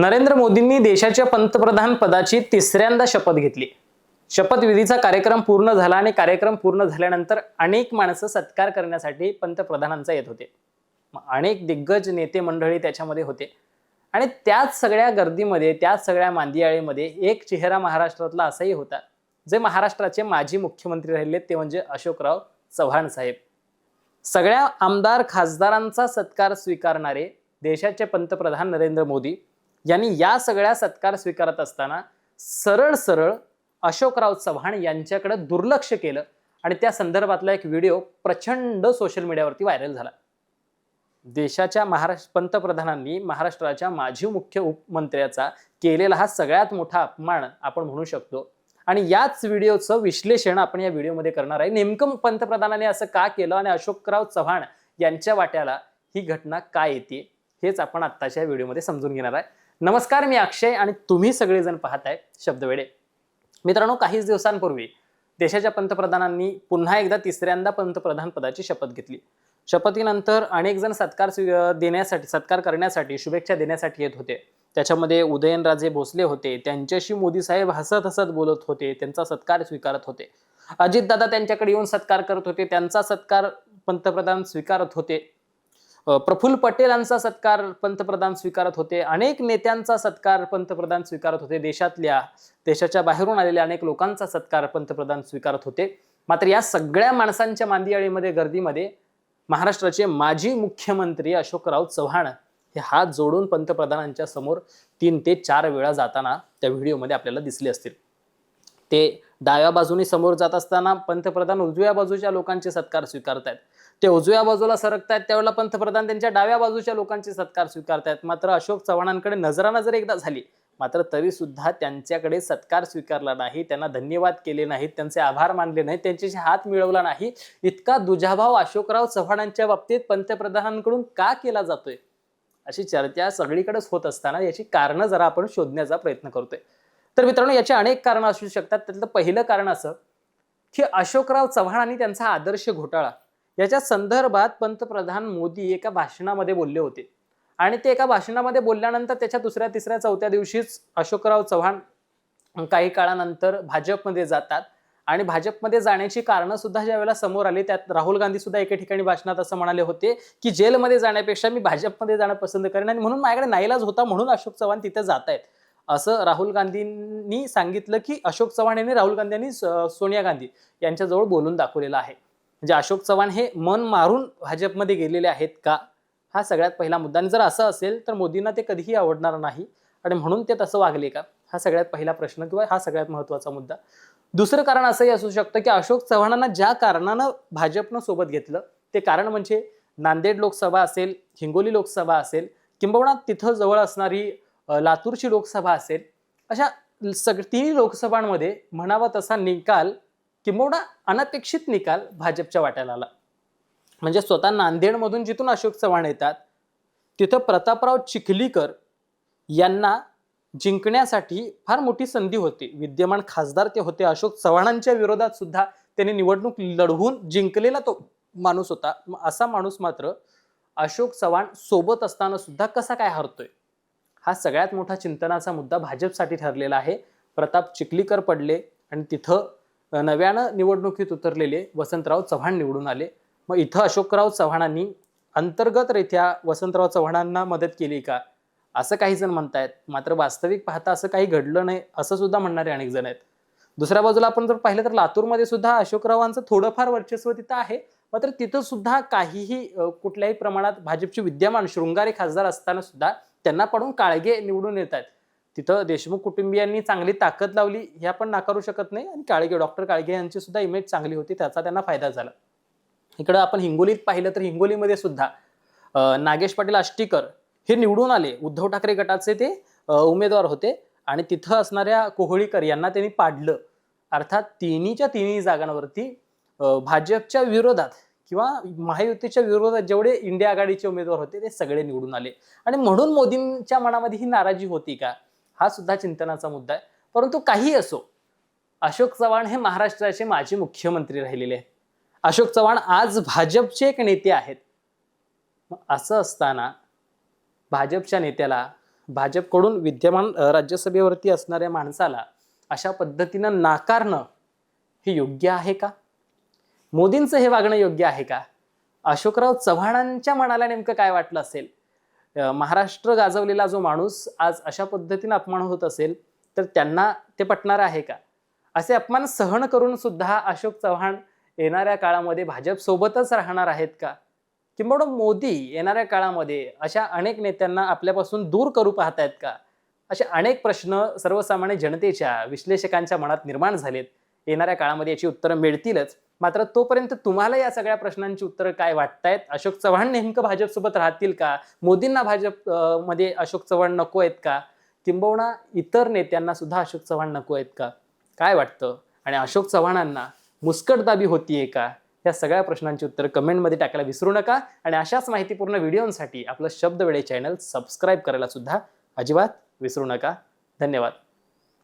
नरेंद्र मोदींनी देशाच्या पंतप्रधान पदाची तिसऱ्यांदा शपथ घेतली. शपथविधीचा कार्यक्रम पूर्ण झाला आणि कार्यक्रम पूर्ण झाल्यानंतर अनेक माणसं सत्कार करण्यासाठी पंतप्रधानांचा येत होते. अनेक दिग्गज नेते मंडळी त्याच्यामध्ये होते. आणि त्याच सगळ्या गर्दीमध्ये त्याच सगळ्या मांदियाळीमध्ये एक चेहरा महाराष्ट्रातला असाही होता जे महाराष्ट्राचे माजी मुख्यमंत्री राहिले ते म्हणजे अशोकराव चव्हाण साहेब. सगळ्या आमदार खासदारांचा सत्कार स्वीकारणारे देशाचे पंतप्रधान नरेंद्र मोदी यांनी या सगळ्या सत्कार स्वीकारत असताना सरळ सरळ अशोकराव चव्हाण यांच्याकडे दुर्लक्ष केलं आणि त्या संदर्भातला एक व्हिडिओ प्रचंड सोशल मीडियावरती व्हायरल झाला. देशाच्या महाराष्ट्र पंतप्रधानांनी महाराष्ट्राच्या माजी मुख्य उपमंत्र्याचा केलेला हा सगळ्यात मोठा अपमान आपण म्हणू शकतो. आणि याच व्हिडिओचं विश्लेषण आपण या व्हिडिओमध्ये करणार आहे. नेमकं पंतप्रधानांनी असं का केलं आणि अशोकराव चव्हाण यांच्या वाट्याला ही घटना का येते हेच आपण आत्ताच्या व्हिडिओमध्ये समजून घेणार आहे. नमस्कार मी अक्षय आणि तुम्ही सगळेजण पाहताय शब्दवेडे. मित्रांनो काहीच दिवसांपूर्वी देशाच्या पंतप्रधानांनी पुन्हा एकदा तिसऱ्यांदा पंतप्रधान पदाची शपथ घेतली. शपथीनंतर अनेक जण सत्कार स्वी- देण्यासाठी सत्कार करण्यासाठी शुभेच्छा देण्यासाठी येत होते. त्याच्यामध्ये उदयनराजे भोसले होते त्यांच्याशी मोदी साहेब हसत हसत बोलत होते त्यांचा सत्कार स्वीकारत होते. अजितदादा त्यांच्याकडे येऊन सत्कार करत होते त्यांचा सत्कार पंतप्रधान स्वीकारत होते. प्रफुल्ल पटेलांचा सत्कार पंतप्रधान स्वीकारत होते. अनेक नेत्यांचा सत्कार पंतप्रधान स्वीकारत होते. देशातल्या देशाच्या बाहेरून आलेल्या अनेक लोकांचा सत्कार पंतप्रधान स्वीकारत होते. मात्र या सगळ्या माणसांच्या मांदियाळीमध्ये गर्दीमध्ये महाराष्ट्राचे माजी मुख्यमंत्री अशोकराव चव्हाण हे हात जोडून पंतप्रधानांच्या समोर तीन ते चार वेळा जाताना त्या व्हिडिओमध्ये आपल्याला दिसले असतील. ते डाव्या बाजूने समोर जात असताना पंतप्रधान उजव्या बाजूच्या लोकांचे सत्कार स्वीकारतायत. ते उजव्या बाजूला सरकतायत त्यावेळेला पंतप्रधान त्यांच्या डाव्या बाजूच्या लोकांचे सत्कार स्वीकारतायत. मात्र अशोक चव्हाणांकडे नजरानजर एकदा झाली. मात्र तरी सुद्धा त्यांच्याकडे सत्कार स्वीकारला नाही त्यांना धन्यवाद केले नाहीत त्यांचे आभार मानले नाहीत त्यांच्याशी हात मिळवला नाही. इतका दुजाभाव अशोकराव चव्हाणांच्या बाबतीत पंतप्रधानांकडून का केला जातोय? अशी चर्चा सगळीकडेच होत असताना याची कारणं जरा आपण शोधण्याचा प्रयत्न करतोय. तर मित्रांनो याची अनेक कारणं असू शकतात. त्यातलं पहिलं कारण असं की अशोकराव चव्हाण आणि त्यांचा आदर्श घोटाळा याच्या संदर्भात पंतप्रधान मोदी एका भाषणामध्ये बोलले होते. आणि ते एका भाषणामध्ये बोलल्यानंतर त्याच्या दुसऱ्या तिसऱ्या चौथ्या दिवशीच अशोकराव चव्हाण काही काळानंतर भाजपमध्ये जातात. आणि भाजपमध्ये जाण्याची कारणं सुद्धा ज्या वेळेला समोर आली त्यात राहुल गांधी सुद्धा एके ठिकाणी भाषणात असं म्हणाले होते की जेलमध्ये जाण्यापेक्षा मी भाजपमध्ये जाणं पसंत करेन आणि म्हणून माझ्याकडे नाईलाज होता म्हणून अशोक चव्हाण तिथे जात आहेत असं राहुल गांधींनी सांगितलं की अशोक चव्हाण यांनी राहुल गांधी यांनी स- सोनिया गांधी यांच्याजवळ बोलून दाखवलेलं आहे. म्हणजे अशोक चव्हाण हे मन मारून भाजपमध्ये गेलेले आहेत का? हा सगळ्यात पहिला मुद्दा. आणि जर असं असेल तर मोदींना ते कधीही आवडणार नाही. आणि म्हणून ते तसं वागले का? हा सगळ्यात पहिला प्रश्न किंवा हा सगळ्यात महत्त्वाचा मुद्दा. दुसरं कारण असंही असू शकतं की अशोक चव्हाणांना ज्या कारणानं भाजपनं सोबत घेतलं ते कारण म्हणजे नांदेड लोकसभा असेल हिंगोली लोकसभा असेल किंबहुना तिथं जवळ असणारी लातूरची लोकसभा असेल अशा सग तिन्ही लोकसभांमध्ये म्हणावा तसा निकाल किंबहुना अनपेक्षित निकाल भाजपच्या वाट्याला आला. म्हणजे स्वतः नांदेडमधून जिथून अशोक चव्हाण येतात तिथं प्रतापराव चिखलीकर यांना जिंकण्यासाठी फार मोठी संधी होती. विद्यमान खासदार ते होते. अशोक चव्हाणांच्या विरोधात सुद्धा त्यांनी निवडणूक लढवून जिंकलेला तो माणूस होता. असा माणूस मात्र अशोक चव्हाण सोबत असताना सुद्धा कसा काय हरतोय? हा सगळ्यात मोठा चिंतनाचा मुद्दा भाजपसाठी ठरलेला आहे. प्रताप चिखलीकर पडले आणि तिथं नव्यानं निवडणुकीत उतरलेले वसंतराव चव्हाण निवडून आले. मग इथं अशोकराव चव्हाणांनी अंतर्गतरित्या वसंतराव चव्हाणांना मदत केली का? असं काही जण म्हणतायत. मात्र वास्तविक पाहता असं काही घडलं नाही असं सुद्धा म्हणणारे अनेक जण आहेत. दुसऱ्या बाजूला आपण जर पाहिलं तर लातूरमध्ये सुद्धा अशोकरावांचं थोडंफार वर्चस्व तिथं आहे. मात्र तिथं सुद्धा काहीही कुठल्याही प्रमाणात भाजपचे विद्यमान शृंगारी खासदार असताना सुद्धा त्यांना पडून काळगे निवडून येत आहेत तिथं देशमुख कुटुंबियांनी चांगली ताकद लावली हे आपण नाकारू शकत नाही. आणि काळगे डॉक्टर काळगे यांची सुद्धा इमेज चांगली होती त्याचा त्यांना फायदा झाला. इकडं आपण हिंगोलीत पाहिलं तर हिंगोलीमध्ये सुद्धा नागेश पाटील आष्टीकर हे निवडून आले. उद्धव ठाकरे गटाचे ते उमेदवार होते. आणि तिथं असणाऱ्या कोहळीकर यांना त्यांनी पाडलं. अर्थात तिन्हीच्या तिन्ही जागांवरती भाजपच्या विरोधात किंवा महायुतीच्या विरोधात जेवढे इंडिया आघाडीचे उमेदवार होते ते सगळे निवडून आले. आणि म्हणून मोदींच्या मनामध्ये ही नाराजी होती का? हा सुद्धा चिंतनाचा मुद्दा आहे. परंतु काही असो अशोक चव्हाण हे महाराष्ट्राचे माजी मुख्यमंत्री राहिलेले आहेत. अशोक चव्हाण आज भाजपचे एक नेते आहेत. मग असं असताना भाजपच्या नेत्याला भाजपकडून विद्यमान राज्यसभेवरती असणाऱ्या माणसाला अशा पद्धतीनं नाकारणं हे योग्य आहे का? मोदींचं हे वागणं योग्य आहे का? अशोकराव चव्हाणांच्या मनाला नेमकं काय वाटलं असेल? महाराष्ट्र गाजवलेला जो माणूस आज अशा पद्धतीनं अपमान होत असेल तर त्यांना ते पटणार आहे का? असे अपमान सहन करून सुद्धा अशोक चव्हाण येणाऱ्या काळामध्ये भाजपसोबतच राहणार आहेत का? किंबहुना मोदी येणाऱ्या काळामध्ये अशा अनेक नेत्यांना आपल्यापासून दूर करू पाहतायत का? असे अनेक प्रश्न सर्वसामान्य जनतेच्या विश्लेषकांच्या मनात निर्माण झालेत. येणाऱ्या काळामध्ये याची उत्तरं मिळतीलच. मात्र तोपर्यंत तुम्हाला या सगळ्या प्रश्नांची उत्तरं काय वाटतायत? अशोक चव्हाण नेमकं भाजपसोबत राहतील का? मोदींना भाजपमध्ये अशोक चव्हाण नको आहेत का? किंबहुना इतर नेत्यांना सुद्धा अशोक चव्हाण नको आहेत का? काय वाटतं? आणि अशोक चव्हाणांना मुस्कटदाबी होतीये का? या सगळ्या प्रश्नांची उत्तर कमेंटमध्ये टाकायला विसरू नका. आणि अशाच माहितीपूर्ण व्हिडिओंसाठी आपलं शब्द वेळे चॅनल सबस्क्राईब करायला सुद्धा अजिबात विसरू नका. धन्यवाद.